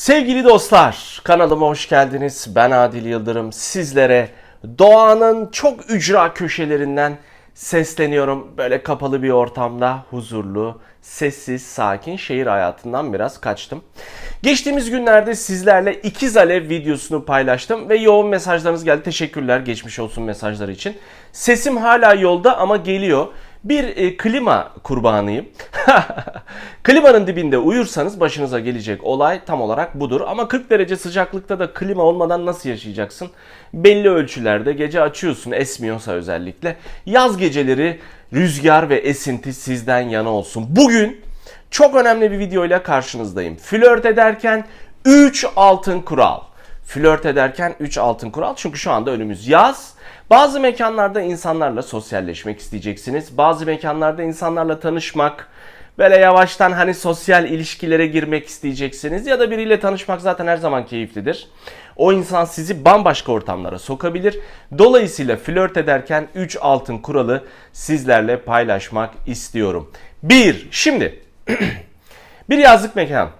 Sevgili dostlar, kanalıma hoş geldiniz. Ben Adil Yıldırım. Sizlere doğanın çok ücra köşelerinden sesleniyorum. Böyle kapalı bir ortamda huzurlu, sessiz, sakin şehir hayatından biraz kaçtım. Geçtiğimiz günlerde sizlerle ikiz alev videosunu paylaştım ve yoğun mesajlarınız geldi. Teşekkürler geçmiş olsun mesajları için. Sesim hala yolda ama geliyor. Bir e, klima kurbanıyım. Klimanın dibinde uyursanız başınıza gelecek olay tam olarak budur. Ama 40 derece sıcaklıkta da klima olmadan nasıl yaşayacaksın? Belli ölçülerde gece açıyorsun esmiyorsa özellikle. Yaz geceleri rüzgar ve esinti sizden yana olsun. Bugün çok önemli bir videoyla karşınızdayım. Flört ederken 3 altın kural. Flört ederken 3 altın kural çünkü şu anda önümüz yaz. Bazı mekanlarda insanlarla sosyalleşmek isteyeceksiniz. Bazı mekanlarda insanlarla tanışmak, böyle yavaştan hani sosyal ilişkilere girmek isteyeceksiniz. Ya da biriyle tanışmak zaten her zaman keyiflidir. O insan sizi bambaşka ortamlara sokabilir. Dolayısıyla flört ederken 3 altın kuralı sizlerle paylaşmak istiyorum. 1. Şimdi bir yazlık mekan.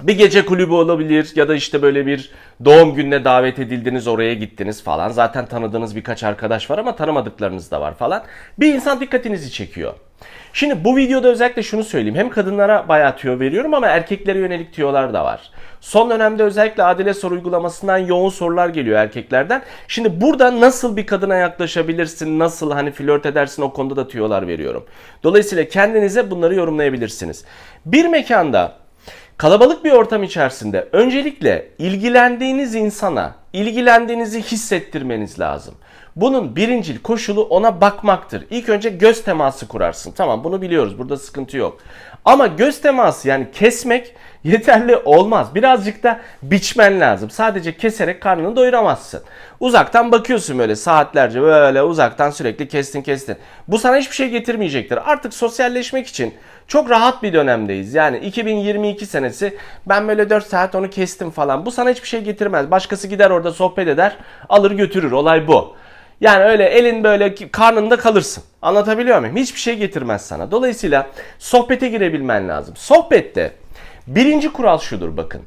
Bir gece kulübü olabilir ya da işte böyle bir doğum gününe davet edildiniz oraya gittiniz falan. Zaten tanıdığınız birkaç arkadaş var ama tanımadıklarınız da var falan. Bir insan dikkatinizi çekiyor. Şimdi bu videoda özellikle şunu söyleyeyim. Hem kadınlara bayağı tüyo veriyorum ama erkeklere yönelik tüyolar da var. Son dönemde özellikle Adile Soru uygulamasından yoğun sorular geliyor erkeklerden. Şimdi burada nasıl bir kadına yaklaşabilirsin, nasıl hani flört edersin o konuda da tüyolar veriyorum. Dolayısıyla kendinize bunları yorumlayabilirsiniz. Bir mekanda Kalabalık bir ortam içerisinde öncelikle ilgilendiğiniz insana ilgilendiğinizi hissettirmeniz lazım. Bunun birincil koşulu ona bakmaktır. İlk önce göz teması kurarsın. Tamam bunu biliyoruz. Burada sıkıntı yok. Ama göz teması yani kesmek yeterli olmaz. Birazcık da biçmen lazım. Sadece keserek karnını doyuramazsın. Uzaktan bakıyorsun böyle saatlerce böyle uzaktan sürekli kestin kestin. Bu sana hiçbir şey getirmeyecektir. Artık sosyalleşmek için çok rahat bir dönemdeyiz. Yani 2022 senesi ben böyle 4 saat onu kestim falan. Bu sana hiçbir şey getirmez. Başkası gider orada sohbet eder alır götürür. Olay bu. Yani öyle elin böyle karnında kalırsın. Anlatabiliyor muyum? Hiçbir şey getirmez sana. Dolayısıyla sohbete girebilmen lazım. Sohbette birinci kural şudur bakın.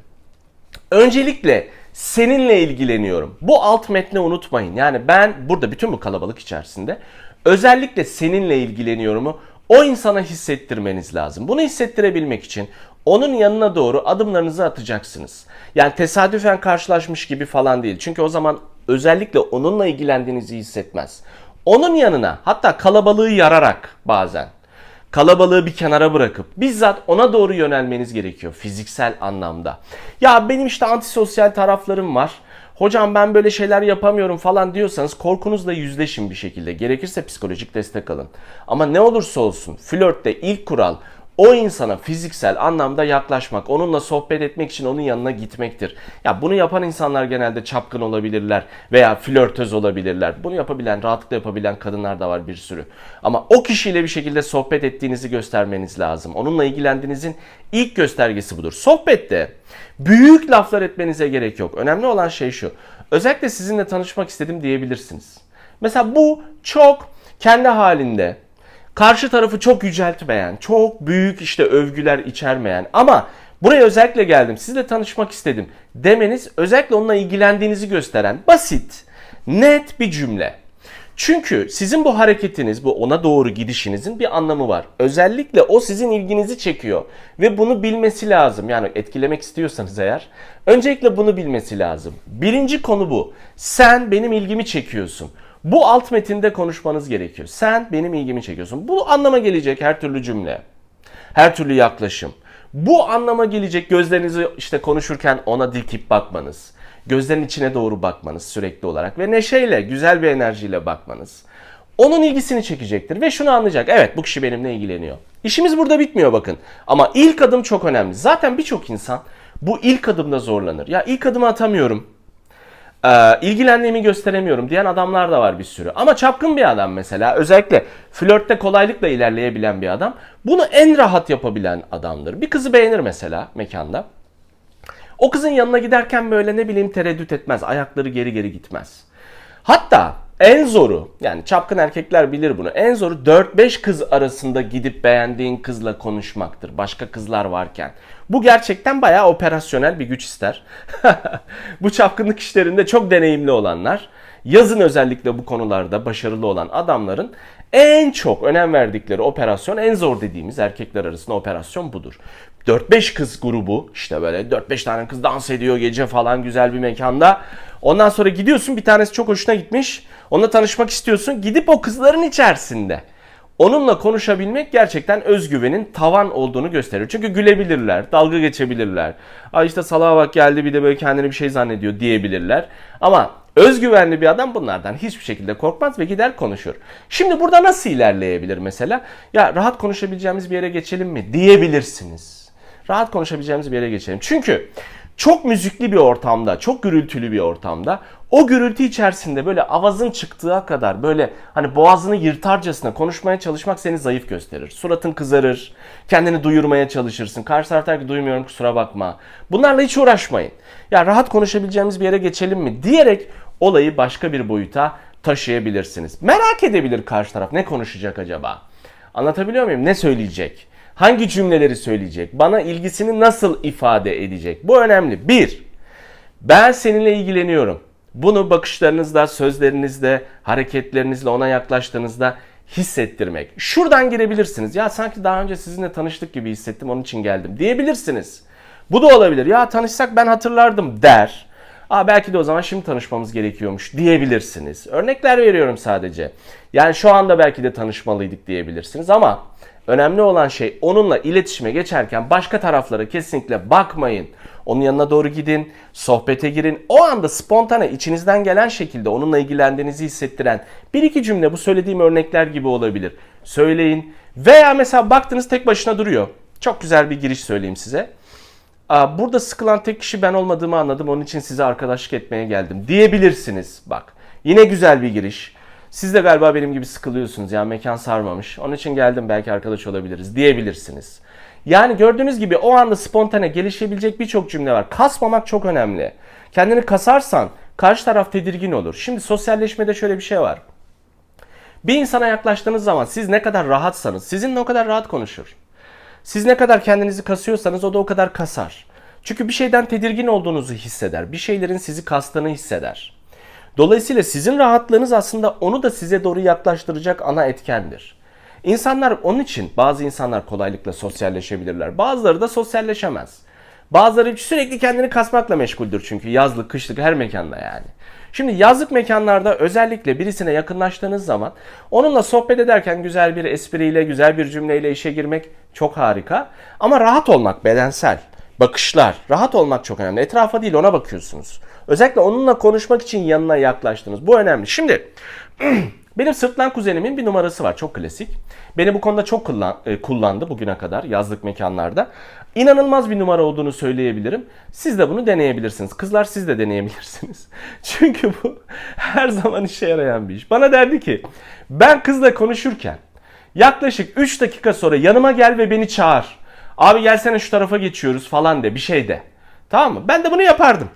Öncelikle seninle ilgileniyorum. Bu alt metni unutmayın. Yani ben burada bütün bu kalabalık içerisinde özellikle seninle ilgileniyorumu o insana hissettirmeniz lazım. Bunu hissettirebilmek için onun yanına doğru adımlarınızı atacaksınız. Yani tesadüfen karşılaşmış gibi falan değil. Çünkü o zaman özellikle onunla ilgilendiğinizi hissetmez. Onun yanına hatta kalabalığı yararak bazen kalabalığı bir kenara bırakıp bizzat ona doğru yönelmeniz gerekiyor fiziksel anlamda. Ya benim işte antisosyal taraflarım var. Hocam ben böyle şeyler yapamıyorum falan diyorsanız korkunuzla yüzleşin bir şekilde. Gerekirse psikolojik destek alın. Ama ne olursa olsun flörtte ilk kural o insana fiziksel anlamda yaklaşmak, onunla sohbet etmek için onun yanına gitmektir. Ya bunu yapan insanlar genelde çapkın olabilirler veya flörtöz olabilirler. Bunu yapabilen, rahatlıkla yapabilen kadınlar da var bir sürü. Ama o kişiyle bir şekilde sohbet ettiğinizi göstermeniz lazım. Onunla ilgilendiğinizin ilk göstergesi budur. Sohbette büyük laflar etmenize gerek yok. Önemli olan şey şu. Özellikle sizinle tanışmak istedim diyebilirsiniz. Mesela bu çok kendi halinde karşı tarafı çok yüceltmeyen, çok büyük işte övgüler içermeyen ama buraya özellikle geldim, sizle tanışmak istedim demeniz özellikle onunla ilgilendiğinizi gösteren basit, net bir cümle. Çünkü sizin bu hareketiniz, bu ona doğru gidişinizin bir anlamı var. Özellikle o sizin ilginizi çekiyor ve bunu bilmesi lazım. Yani etkilemek istiyorsanız eğer öncelikle bunu bilmesi lazım. Birinci konu bu. Sen benim ilgimi çekiyorsun. Bu alt metinde konuşmanız gerekiyor. Sen benim ilgimi çekiyorsun. Bu anlama gelecek her türlü cümle. Her türlü yaklaşım. Bu anlama gelecek gözlerinizi işte konuşurken ona dikip bakmanız. Gözlerin içine doğru bakmanız sürekli olarak ve neşeyle, güzel bir enerjiyle bakmanız. Onun ilgisini çekecektir ve şunu anlayacak. Evet bu kişi benimle ilgileniyor. İşimiz burada bitmiyor bakın. Ama ilk adım çok önemli. Zaten birçok insan bu ilk adımda zorlanır. Ya ilk adımı atamıyorum e, ilgilendiğimi gösteremiyorum diyen adamlar da var bir sürü. Ama çapkın bir adam mesela özellikle flörtte kolaylıkla ilerleyebilen bir adam bunu en rahat yapabilen adamdır. Bir kızı beğenir mesela mekanda. O kızın yanına giderken böyle ne bileyim tereddüt etmez. Ayakları geri geri gitmez. Hatta En zoru yani çapkın erkekler bilir bunu. En zoru 4-5 kız arasında gidip beğendiğin kızla konuşmaktır. Başka kızlar varken. Bu gerçekten bayağı operasyonel bir güç ister. bu çapkınlık işlerinde çok deneyimli olanlar, yazın özellikle bu konularda başarılı olan adamların en çok önem verdikleri operasyon, en zor dediğimiz erkekler arasında operasyon budur. 4-5 kız grubu işte böyle 4-5 tane kız dans ediyor gece falan güzel bir mekanda. Ondan sonra gidiyorsun bir tanesi çok hoşuna gitmiş. Onunla tanışmak istiyorsun. Gidip o kızların içerisinde onunla konuşabilmek gerçekten özgüvenin tavan olduğunu gösteriyor. Çünkü gülebilirler, dalga geçebilirler. Ay işte salağa bak geldi bir de böyle kendini bir şey zannediyor diyebilirler. Ama özgüvenli bir adam bunlardan hiçbir şekilde korkmaz ve gider konuşur. Şimdi burada nasıl ilerleyebilir mesela? Ya rahat konuşabileceğimiz bir yere geçelim mi diyebilirsiniz. Rahat konuşabileceğimiz bir yere geçelim. Çünkü çok müzikli bir ortamda, çok gürültülü bir ortamda o gürültü içerisinde böyle avazın çıktığı kadar böyle hani boğazını yırtarcasına konuşmaya çalışmak seni zayıf gösterir. Suratın kızarır, kendini duyurmaya çalışırsın. Karşı taraf der ki duymuyorum kusura bakma. Bunlarla hiç uğraşmayın. Ya rahat konuşabileceğimiz bir yere geçelim mi diyerek olayı başka bir boyuta taşıyabilirsiniz. Merak edebilir karşı taraf ne konuşacak acaba? Anlatabiliyor muyum? Ne söyleyecek? Hangi cümleleri söyleyecek? Bana ilgisini nasıl ifade edecek? Bu önemli. Bir, ben seninle ilgileniyorum. Bunu bakışlarınızda, sözlerinizde, hareketlerinizle ona yaklaştığınızda hissettirmek. Şuradan girebilirsiniz. Ya sanki daha önce sizinle tanıştık gibi hissettim onun için geldim diyebilirsiniz. Bu da olabilir. Ya tanışsak ben hatırlardım der. Aa, belki de o zaman şimdi tanışmamız gerekiyormuş diyebilirsiniz. Örnekler veriyorum sadece. Yani şu anda belki de tanışmalıydık diyebilirsiniz ama önemli olan şey onunla iletişime geçerken başka taraflara kesinlikle bakmayın. Onun yanına doğru gidin, sohbete girin. O anda spontane içinizden gelen şekilde onunla ilgilendiğinizi hissettiren bir iki cümle bu söylediğim örnekler gibi olabilir. Söyleyin veya mesela baktınız tek başına duruyor. Çok güzel bir giriş söyleyeyim size. Burada sıkılan tek kişi ben olmadığımı anladım. Onun için size arkadaşlık etmeye geldim diyebilirsiniz. Bak yine güzel bir giriş. Siz de galiba benim gibi sıkılıyorsunuz ya mekan sarmamış. Onun için geldim belki arkadaş olabiliriz diyebilirsiniz. Yani gördüğünüz gibi o anda spontane gelişebilecek birçok cümle var. Kasmamak çok önemli. Kendini kasarsan karşı taraf tedirgin olur. Şimdi sosyalleşmede şöyle bir şey var. Bir insana yaklaştığınız zaman siz ne kadar rahatsanız sizinle o kadar rahat konuşur. Siz ne kadar kendinizi kasıyorsanız o da o kadar kasar. Çünkü bir şeyden tedirgin olduğunuzu hisseder. Bir şeylerin sizi kastığını hisseder. Dolayısıyla sizin rahatlığınız aslında onu da size doğru yaklaştıracak ana etkendir. İnsanlar onun için bazı insanlar kolaylıkla sosyalleşebilirler. Bazıları da sosyalleşemez. Bazıları sürekli kendini kasmakla meşguldür çünkü yazlık, kışlık her mekanda yani. Şimdi yazlık mekanlarda özellikle birisine yakınlaştığınız zaman onunla sohbet ederken güzel bir espriyle, güzel bir cümleyle işe girmek çok harika. Ama rahat olmak bedensel, bakışlar, rahat olmak çok önemli. Etrafa değil ona bakıyorsunuz. Özellikle onunla konuşmak için yanına yaklaştınız. Bu önemli. Şimdi benim sırtlan kuzenimin bir numarası var. Çok klasik. Beni bu konuda çok e, kullandı bugüne kadar yazlık mekanlarda. İnanılmaz bir numara olduğunu söyleyebilirim. Siz de bunu deneyebilirsiniz. Kızlar siz de deneyebilirsiniz. Çünkü bu her zaman işe yarayan bir iş. Bana derdi ki ben kızla konuşurken yaklaşık 3 dakika sonra yanıma gel ve beni çağır. Abi gelsene şu tarafa geçiyoruz falan de bir şey de. Tamam mı? Ben de bunu yapardım.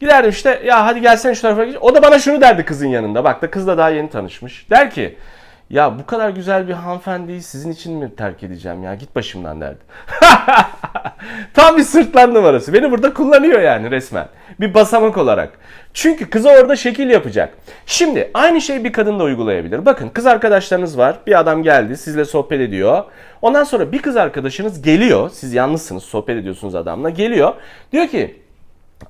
Giderdim işte ya hadi gelsene şu tarafa geç. O da bana şunu derdi kızın yanında. Bak da kızla daha yeni tanışmış. Der ki ya bu kadar güzel bir hanımefendiyi sizin için mi terk edeceğim ya git başımdan derdi. Tam bir sırtlan numarası. Beni burada kullanıyor yani resmen. Bir basamak olarak. Çünkü kıza orada şekil yapacak. Şimdi aynı şeyi bir kadın da uygulayabilir. Bakın kız arkadaşlarınız var. Bir adam geldi sizle sohbet ediyor. Ondan sonra bir kız arkadaşınız geliyor. Siz yalnızsınız sohbet ediyorsunuz adamla. Geliyor. Diyor ki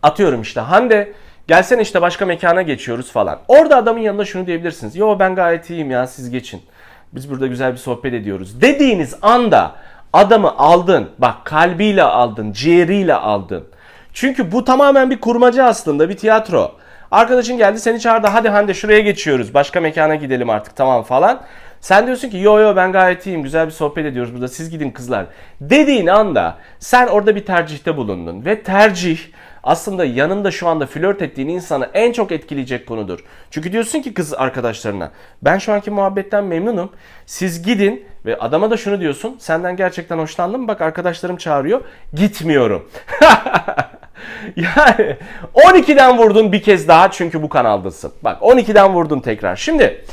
atıyorum işte Hande gelsene işte başka mekana geçiyoruz falan. Orada adamın yanında şunu diyebilirsiniz. Yo ben gayet iyiyim ya siz geçin. Biz burada güzel bir sohbet ediyoruz. Dediğiniz anda adamı aldın. Bak kalbiyle aldın, ciğeriyle aldın. Çünkü bu tamamen bir kurmaca aslında, bir tiyatro. Arkadaşın geldi seni çağırdı. Hadi Hande şuraya geçiyoruz. Başka mekana gidelim artık tamam falan. Sen diyorsun ki yo yo ben gayet iyiyim. Güzel bir sohbet ediyoruz burada. Siz gidin kızlar. Dediğin anda sen orada bir tercihte bulundun. Ve tercih aslında yanında şu anda flört ettiğin insanı en çok etkileyecek konudur. Çünkü diyorsun ki kız arkadaşlarına ben şu anki muhabbetten memnunum. Siz gidin ve adama da şunu diyorsun. Senden gerçekten hoşlandım. Bak arkadaşlarım çağırıyor. Gitmiyorum. yani 12'den vurdun bir kez daha çünkü bu kanaldasın. Bak 12'den vurdun tekrar. Şimdi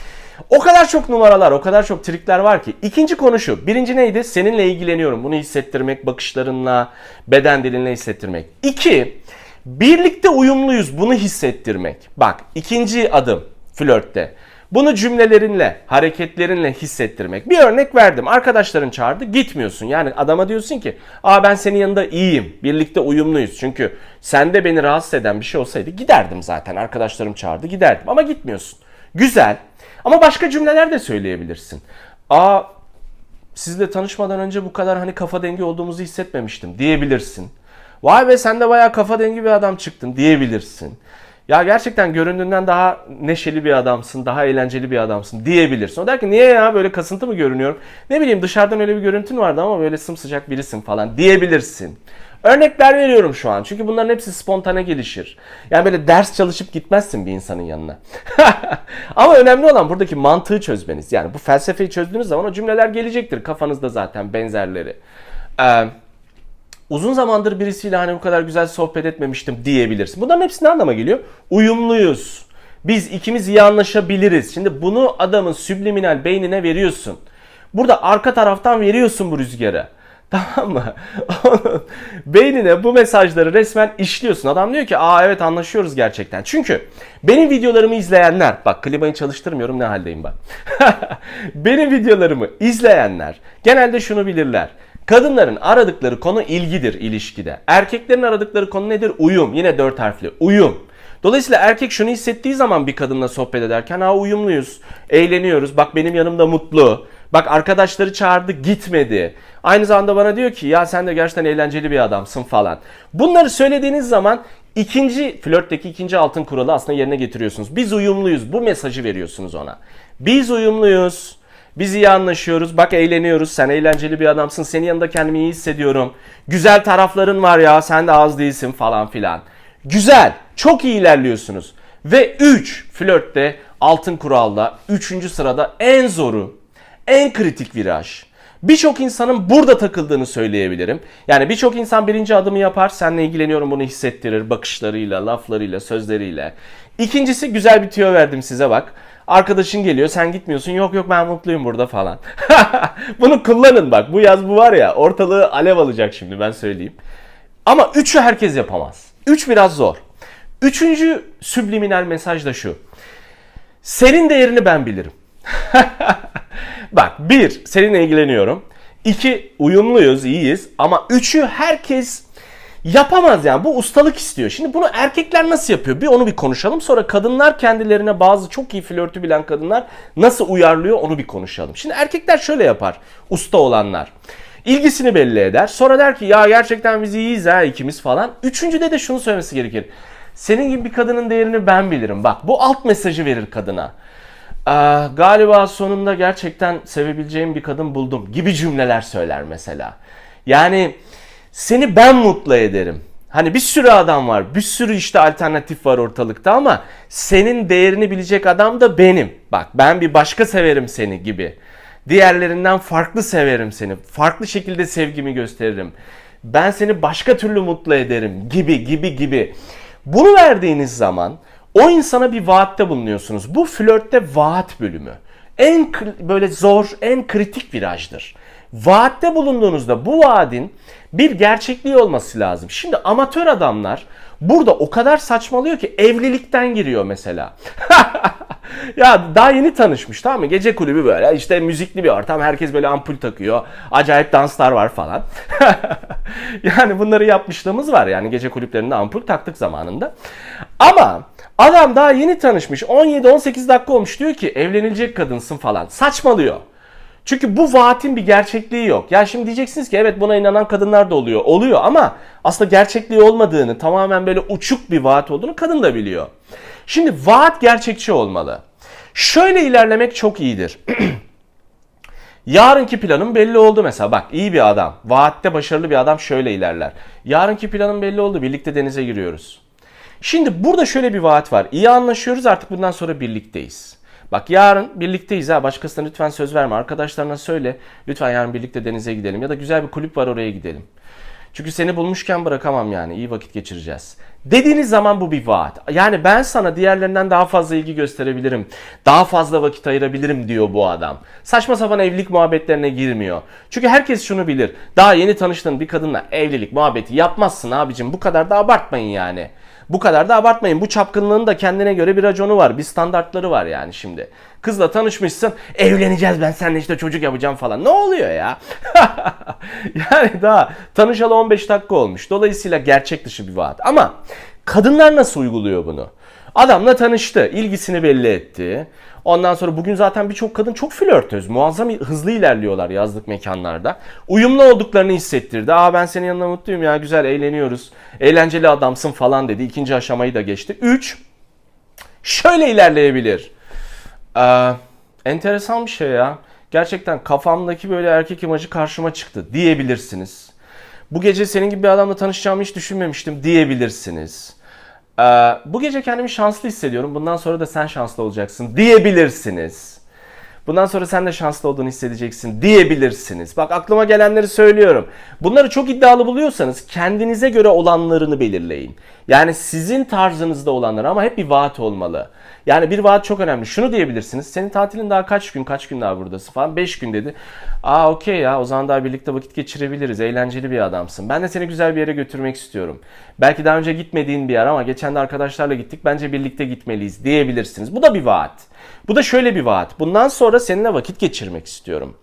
o kadar çok numaralar, o kadar çok trikler var ki. İkinci konu şu. Birinci neydi? Seninle ilgileniyorum. Bunu hissettirmek, bakışlarınla, beden dilinle hissettirmek. İki, birlikte uyumluyuz. Bunu hissettirmek. Bak ikinci adım flörtte. Bunu cümlelerinle, hareketlerinle hissettirmek. Bir örnek verdim. Arkadaşların çağırdı, gitmiyorsun. Yani adama diyorsun ki, "Aa ben senin yanında iyiyim. Birlikte uyumluyuz." Çünkü sende beni rahatsız eden bir şey olsaydı giderdim zaten. Arkadaşlarım çağırdı, giderdim ama gitmiyorsun. Güzel. Ama başka cümleler de söyleyebilirsin. Aa sizle tanışmadan önce bu kadar hani kafa dengi olduğumuzu hissetmemiştim diyebilirsin. Vay be sen de bayağı kafa dengi bir adam çıktın diyebilirsin. Ya gerçekten göründüğünden daha neşeli bir adamsın, daha eğlenceli bir adamsın diyebilirsin. O der ki niye ya böyle kasıntı mı görünüyorum? Ne bileyim dışarıdan öyle bir görüntün vardı ama böyle sımsıcak birisin falan diyebilirsin. Örnekler veriyorum şu an. Çünkü bunların hepsi spontane gelişir. Yani böyle ders çalışıp gitmezsin bir insanın yanına. Ama önemli olan buradaki mantığı çözmeniz. Yani bu felsefeyi çözdüğünüz zaman o cümleler gelecektir kafanızda zaten benzerleri. Ee, uzun zamandır birisiyle hani bu kadar güzel sohbet etmemiştim diyebilirsin. Bunların hepsi ne anlama geliyor? Uyumluyuz. Biz ikimiz iyi anlaşabiliriz. Şimdi bunu adamın subliminal beynine veriyorsun. Burada arka taraftan veriyorsun bu rüzgarı. Tamam mı? Onun beynine bu mesajları resmen işliyorsun. Adam diyor ki aa evet anlaşıyoruz gerçekten. Çünkü benim videolarımı izleyenler, bak klimayı çalıştırmıyorum ne haldeyim bak. benim videolarımı izleyenler genelde şunu bilirler. Kadınların aradıkları konu ilgidir ilişkide. Erkeklerin aradıkları konu nedir? Uyum. Yine dört harfli. Uyum. Dolayısıyla erkek şunu hissettiği zaman bir kadınla sohbet ederken ha uyumluyuz, eğleniyoruz, bak benim yanımda mutlu, bak arkadaşları çağırdı gitmedi. Aynı zamanda bana diyor ki ya sen de gerçekten eğlenceli bir adamsın falan. Bunları söylediğiniz zaman ikinci flörtteki ikinci altın kuralı aslında yerine getiriyorsunuz. Biz uyumluyuz bu mesajı veriyorsunuz ona. Biz uyumluyuz. Biz iyi anlaşıyoruz. Bak eğleniyoruz. Sen eğlenceli bir adamsın. Senin yanında kendimi iyi hissediyorum. Güzel tarafların var ya. Sen de az değilsin falan filan. Güzel. Çok iyi ilerliyorsunuz. Ve 3 flörtte altın kuralda 3. sırada en zoru, en kritik viraj. Birçok insanın burada takıldığını söyleyebilirim. Yani birçok insan birinci adımı yapar, seninle ilgileniyorum bunu hissettirir bakışlarıyla, laflarıyla, sözleriyle. İkincisi güzel bir tüyo verdim size bak. Arkadaşın geliyor sen gitmiyorsun yok yok ben mutluyum burada falan. bunu kullanın bak bu yaz bu var ya ortalığı alev alacak şimdi ben söyleyeyim. Ama üçü herkes yapamaz. Üç biraz zor. Üçüncü subliminal mesaj da şu. Senin değerini ben bilirim. Bak bir, seninle ilgileniyorum. İki, uyumluyuz, iyiyiz. Ama üçü herkes yapamaz yani. Bu ustalık istiyor. Şimdi bunu erkekler nasıl yapıyor? Bir onu bir konuşalım. Sonra kadınlar kendilerine bazı çok iyi flörtü bilen kadınlar nasıl uyarlıyor onu bir konuşalım. Şimdi erkekler şöyle yapar. Usta olanlar. İlgisini belli eder. Sonra der ki ya gerçekten biz iyiyiz ha ikimiz falan. Üçüncüde de şunu söylemesi gerekir. Senin gibi bir kadının değerini ben bilirim. Bak bu alt mesajı verir kadına. Ee, galiba sonunda gerçekten sevebileceğim bir kadın buldum gibi cümleler söyler mesela. Yani seni ben mutlu ederim. Hani bir sürü adam var, bir sürü işte alternatif var ortalıkta ama senin değerini bilecek adam da benim. Bak ben bir başka severim seni gibi. Diğerlerinden farklı severim seni. Farklı şekilde sevgimi gösteririm. Ben seni başka türlü mutlu ederim gibi gibi gibi. Bunu verdiğiniz zaman o insana bir vaatte bulunuyorsunuz. Bu flörtte vaat bölümü. En böyle zor, en kritik virajdır. Vaatte bulunduğunuzda bu vaadin bir gerçekliği olması lazım. Şimdi amatör adamlar burada o kadar saçmalıyor ki evlilikten giriyor mesela. ya daha yeni tanışmış tamam mı? Gece kulübü böyle işte müzikli bir ortam. Herkes böyle ampul takıyor. Acayip danslar var falan. yani bunları yapmışlığımız var yani gece kulüplerinde ampul taktık zamanında. Ama adam daha yeni tanışmış. 17-18 dakika olmuş diyor ki evlenilecek kadınsın falan. Saçmalıyor. Çünkü bu vaatin bir gerçekliği yok. Ya şimdi diyeceksiniz ki evet buna inanan kadınlar da oluyor. Oluyor ama aslında gerçekliği olmadığını, tamamen böyle uçuk bir vaat olduğunu kadın da biliyor. Şimdi vaat gerçekçi olmalı. Şöyle ilerlemek çok iyidir. Yarınki planım belli oldu mesela. Bak iyi bir adam, vaatte başarılı bir adam şöyle ilerler. Yarınki planım belli oldu. Birlikte denize giriyoruz. Şimdi burada şöyle bir vaat var. İyi anlaşıyoruz artık bundan sonra birlikteyiz. Bak yarın birlikteyiz ha başkasına lütfen söz verme. Arkadaşlarına söyle lütfen yarın birlikte denize gidelim. Ya da güzel bir kulüp var oraya gidelim. Çünkü seni bulmuşken bırakamam yani. İyi vakit geçireceğiz. Dediğiniz zaman bu bir vaat. Yani ben sana diğerlerinden daha fazla ilgi gösterebilirim. Daha fazla vakit ayırabilirim diyor bu adam. Saçma sapan evlilik muhabbetlerine girmiyor. Çünkü herkes şunu bilir. Daha yeni tanıştığın bir kadınla evlilik muhabbeti yapmazsın abicim. Bu kadar da abartmayın yani. Bu kadar da abartmayın. Bu çapkınlığın da kendine göre bir raconu var. Bir standartları var yani şimdi. Kızla tanışmışsın. Evleneceğiz ben seninle işte çocuk yapacağım falan. Ne oluyor ya? yani daha tanışalı 15 dakika olmuş. Dolayısıyla gerçek dışı bir vaat. Ama kadınlar nasıl uyguluyor bunu? Adamla tanıştı. ilgisini belli etti. Ondan sonra bugün zaten birçok kadın çok flörtöz. Muazzam hızlı ilerliyorlar yazlık mekanlarda. Uyumlu olduklarını hissettirdi. Aa ben senin yanında mutluyum ya güzel eğleniyoruz. Eğlenceli adamsın falan dedi. İkinci aşamayı da geçti. 3. Şöyle ilerleyebilir. Ee, enteresan bir şey ya. Gerçekten kafamdaki böyle erkek imajı karşıma çıktı diyebilirsiniz. Bu gece senin gibi bir adamla tanışacağımı hiç düşünmemiştim diyebilirsiniz. Ee, bu gece kendimi şanslı hissediyorum. Bundan sonra da sen şanslı olacaksın diyebilirsiniz. Bundan sonra sen de şanslı olduğunu hissedeceksin diyebilirsiniz. Bak aklıma gelenleri söylüyorum. Bunları çok iddialı buluyorsanız kendinize göre olanlarını belirleyin. Yani sizin tarzınızda olanları ama hep bir vaat olmalı. Yani bir vaat çok önemli. Şunu diyebilirsiniz. Senin tatilin daha kaç gün, kaç gün daha buradasın falan. 5 gün dedi. Aa okey ya o zaman daha birlikte vakit geçirebiliriz. Eğlenceli bir adamsın. Ben de seni güzel bir yere götürmek istiyorum. Belki daha önce gitmediğin bir yer ama geçen de arkadaşlarla gittik. Bence birlikte gitmeliyiz diyebilirsiniz. Bu da bir vaat. Bu da şöyle bir vaat. Bundan sonra seninle vakit geçirmek istiyorum.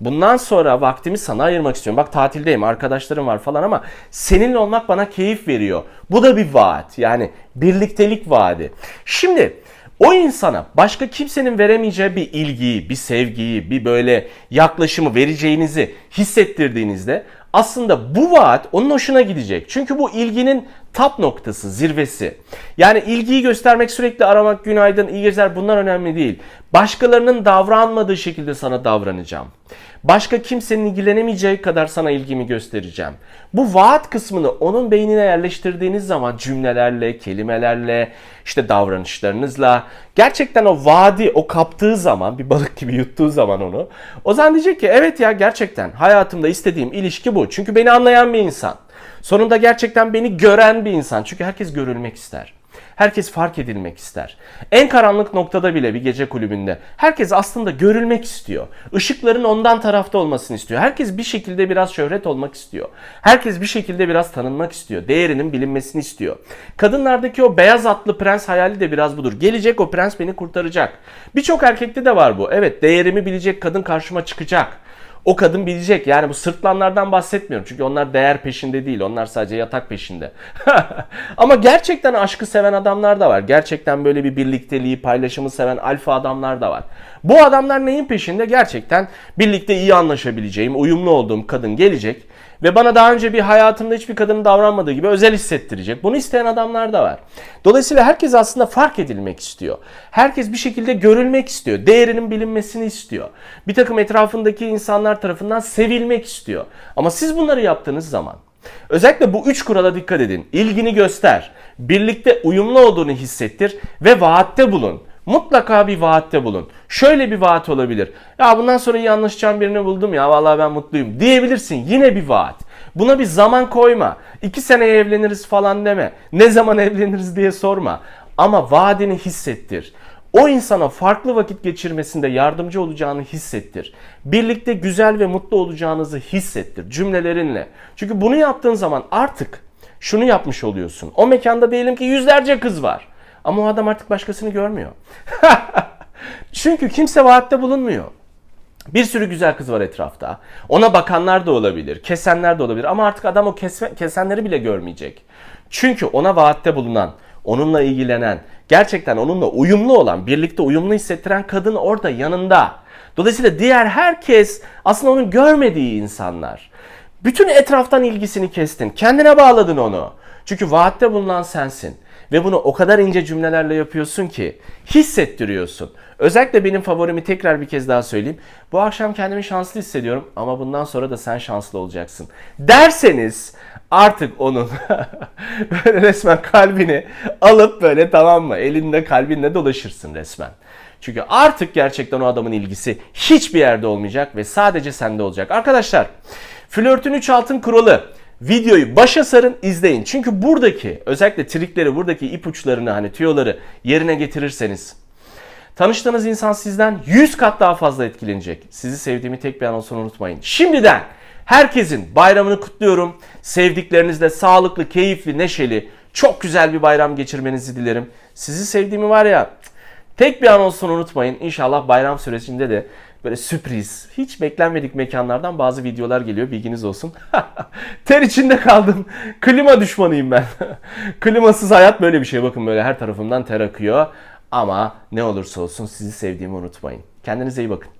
Bundan sonra vaktimi sana ayırmak istiyorum. Bak tatildeyim, arkadaşlarım var falan ama seninle olmak bana keyif veriyor. Bu da bir vaat. Yani birliktelik vaadi. Şimdi o insana başka kimsenin veremeyeceği bir ilgiyi, bir sevgiyi, bir böyle yaklaşımı vereceğinizi hissettirdiğinizde aslında bu vaat onun hoşuna gidecek. Çünkü bu ilginin tap noktası, zirvesi. Yani ilgiyi göstermek, sürekli aramak, günaydın, iyi geceler bunlar önemli değil. Başkalarının davranmadığı şekilde sana davranacağım. Başka kimsenin ilgilenemeyeceği kadar sana ilgimi göstereceğim. Bu vaat kısmını onun beynine yerleştirdiğiniz zaman cümlelerle, kelimelerle, işte davranışlarınızla gerçekten o vaadi o kaptığı zaman bir balık gibi yuttuğu zaman onu o zaman diyecek ki evet ya gerçekten hayatımda istediğim ilişki bu. Çünkü beni anlayan bir insan. Sonunda gerçekten beni gören bir insan. Çünkü herkes görülmek ister. Herkes fark edilmek ister. En karanlık noktada bile bir gece kulübünde herkes aslında görülmek istiyor. Işıkların ondan tarafta olmasını istiyor. Herkes bir şekilde biraz şöhret olmak istiyor. Herkes bir şekilde biraz tanınmak istiyor. Değerinin bilinmesini istiyor. Kadınlardaki o beyaz atlı prens hayali de biraz budur. Gelecek o prens beni kurtaracak. Birçok erkekte de var bu. Evet değerimi bilecek kadın karşıma çıkacak o kadın bilecek. Yani bu sırtlanlardan bahsetmiyorum. Çünkü onlar değer peşinde değil. Onlar sadece yatak peşinde. Ama gerçekten aşkı seven adamlar da var. Gerçekten böyle bir birlikteliği, paylaşımı seven alfa adamlar da var. Bu adamlar neyin peşinde? Gerçekten birlikte iyi anlaşabileceğim, uyumlu olduğum kadın gelecek ve bana daha önce bir hayatımda hiçbir kadının davranmadığı gibi özel hissettirecek. Bunu isteyen adamlar da var. Dolayısıyla herkes aslında fark edilmek istiyor. Herkes bir şekilde görülmek istiyor. Değerinin bilinmesini istiyor. Bir takım etrafındaki insanlar tarafından sevilmek istiyor. Ama siz bunları yaptığınız zaman Özellikle bu üç kurala dikkat edin. İlgini göster, birlikte uyumlu olduğunu hissettir ve vaatte bulun. Mutlaka bir vaatte bulun. Şöyle bir vaat olabilir. Ya bundan sonra iyi anlaşacağım birini buldum ya vallahi ben mutluyum diyebilirsin. Yine bir vaat. Buna bir zaman koyma. İki seneye evleniriz falan deme. Ne zaman evleniriz diye sorma. Ama vaadini hissettir. O insana farklı vakit geçirmesinde yardımcı olacağını hissettir. Birlikte güzel ve mutlu olacağınızı hissettir cümlelerinle. Çünkü bunu yaptığın zaman artık şunu yapmış oluyorsun. O mekanda diyelim ki yüzlerce kız var. Ama o adam artık başkasını görmüyor. Çünkü kimse vaatte bulunmuyor. Bir sürü güzel kız var etrafta. Ona bakanlar da olabilir, kesenler de olabilir ama artık adam o kesme, kesenleri bile görmeyecek. Çünkü ona vaatte bulunan, onunla ilgilenen, gerçekten onunla uyumlu olan, birlikte uyumlu hissettiren kadın orada yanında. Dolayısıyla diğer herkes aslında onun görmediği insanlar. Bütün etraftan ilgisini kestin. Kendine bağladın onu. Çünkü vaatte bulunan sensin. Ve bunu o kadar ince cümlelerle yapıyorsun ki hissettiriyorsun. Özellikle benim favorimi tekrar bir kez daha söyleyeyim. Bu akşam kendimi şanslı hissediyorum ama bundan sonra da sen şanslı olacaksın. Derseniz artık onun böyle resmen kalbini alıp böyle tamam mı elinde kalbinle dolaşırsın resmen. Çünkü artık gerçekten o adamın ilgisi hiçbir yerde olmayacak ve sadece sende olacak. Arkadaşlar flörtün 3 altın kuralı Videoyu başa sarın izleyin. Çünkü buradaki özellikle trikleri, buradaki ipuçlarını hani tüyoları yerine getirirseniz tanıştığınız insan sizden 100 kat daha fazla etkilenecek. Sizi sevdiğimi tek bir an olsun unutmayın. Şimdiden herkesin bayramını kutluyorum. Sevdiklerinizle sağlıklı, keyifli, neşeli, çok güzel bir bayram geçirmenizi dilerim. Sizi sevdiğimi var ya tek bir an olsun unutmayın. İnşallah bayram sürecinde de böyle sürpriz, hiç beklenmedik mekanlardan bazı videolar geliyor. Bilginiz olsun. Ter içinde kaldım. Klima düşmanıyım ben. Klimasız hayat böyle bir şey. Bakın böyle her tarafımdan ter akıyor. Ama ne olursa olsun sizi sevdiğimi unutmayın. Kendinize iyi bakın.